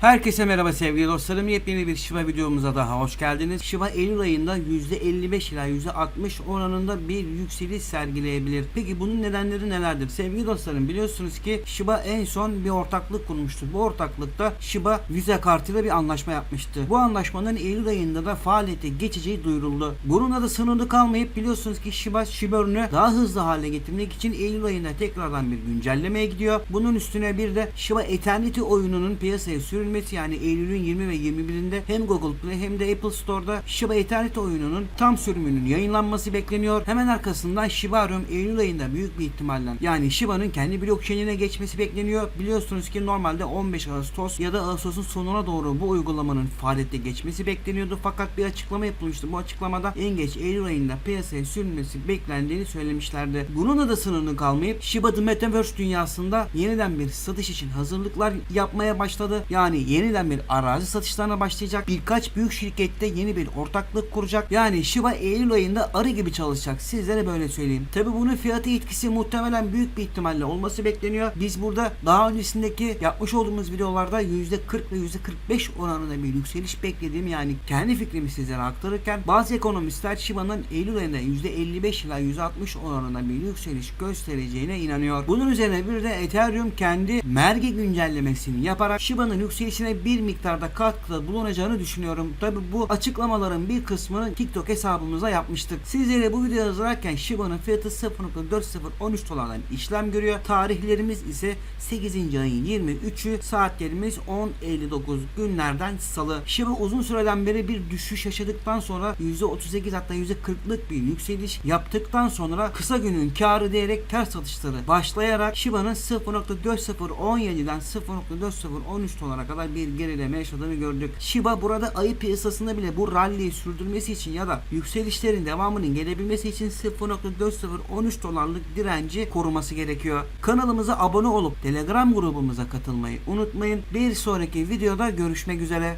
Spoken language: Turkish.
Herkese merhaba sevgili dostlarım. Yepyeni bir Shiba videomuza daha hoş geldiniz. Shiba Eylül ayında %55 ila %60 oranında bir yükseliş sergileyebilir. Peki bunun nedenleri nelerdir? Sevgili dostlarım biliyorsunuz ki Shiba en son bir ortaklık kurmuştu. Bu ortaklıkta Shiba Visa kartıyla bir anlaşma yapmıştı. Bu anlaşmanın Eylül ayında da faaliyete geçeceği duyuruldu. Bununla da sınırlı kalmayıp biliyorsunuz ki Shiba Shiba ürünü daha hızlı hale getirmek için Eylül ayında tekrardan bir güncellemeye gidiyor. Bunun üstüne bir de Shiba Eternity oyununun piyasaya sürülmesi yani Eylül'ün 20 ve 21'inde hem Google Play hem de Apple Store'da Shiba Eternity oyununun tam sürümünün yayınlanması bekleniyor. Hemen arkasından Shiba Room Eylül ayında büyük bir ihtimalle yani Shiba'nın kendi blockchain'ine geçmesi bekleniyor. Biliyorsunuz ki normalde 15 Ağustos ya da Ağustos'un sonuna doğru bu uygulamanın faaliyete geçmesi bekleniyordu. Fakat bir açıklama yapılmıştı. Bu açıklamada en geç Eylül ayında piyasaya sürülmesi beklendiğini söylemişlerdi. Bununla da sınırlı kalmayıp Shiba The Metaverse dünyasında yeniden bir satış için hazırlıklar yapmaya başladı. Yani yeniden bir arazi satışlarına başlayacak. Birkaç büyük şirkette yeni bir ortaklık kuracak. Yani Shiba Eylül ayında arı gibi çalışacak. Sizlere böyle söyleyeyim. Tabi bunun fiyatı etkisi muhtemelen büyük bir ihtimalle olması bekleniyor. Biz burada daha öncesindeki yapmış olduğumuz videolarda %40 ve %45 oranında bir yükseliş beklediğim yani kendi fikrimi sizlere aktarırken bazı ekonomistler Shiba'nın Eylül ayında %55 ila %60 oranında bir yükseliş göstereceğine inanıyor. Bunun üzerine bir de Ethereum kendi merge güncellemesini yaparak Shiba'nın yükselişine bir miktarda katkıda bulunacağını düşünüyorum. Tabi bu açıklamaların bir kısmını TikTok hesabımıza yapmıştık. Sizlere bu videoyu hazırlarken Shiba'nın fiyatı 0.4013 dolardan işlem görüyor. Tarihlerimiz ise 8. ayın 23'ü saatlerimiz 10.59 günlerden salı. Shiba uzun süreden beri bir düşüş yaşadıktan sonra %38 hatta %40'lık bir yükseliş yaptıktan sonra kısa günün karı diyerek ters satışları başlayarak Shiba'nın 0.4017'den 0.4013 dolara kadar bir gerileme yaşadığını gördük. Shiba burada ayı piyasasında bile bu rally'yi sürdürmesi için ya da yükselişlerin devamının gelebilmesi için 0.4013 dolarlık direnci koruması gerekiyor. Kanalımıza abone olup Telegram grubumuza katılmayı unutmayın. Bir sonraki videoda görüşmek üzere.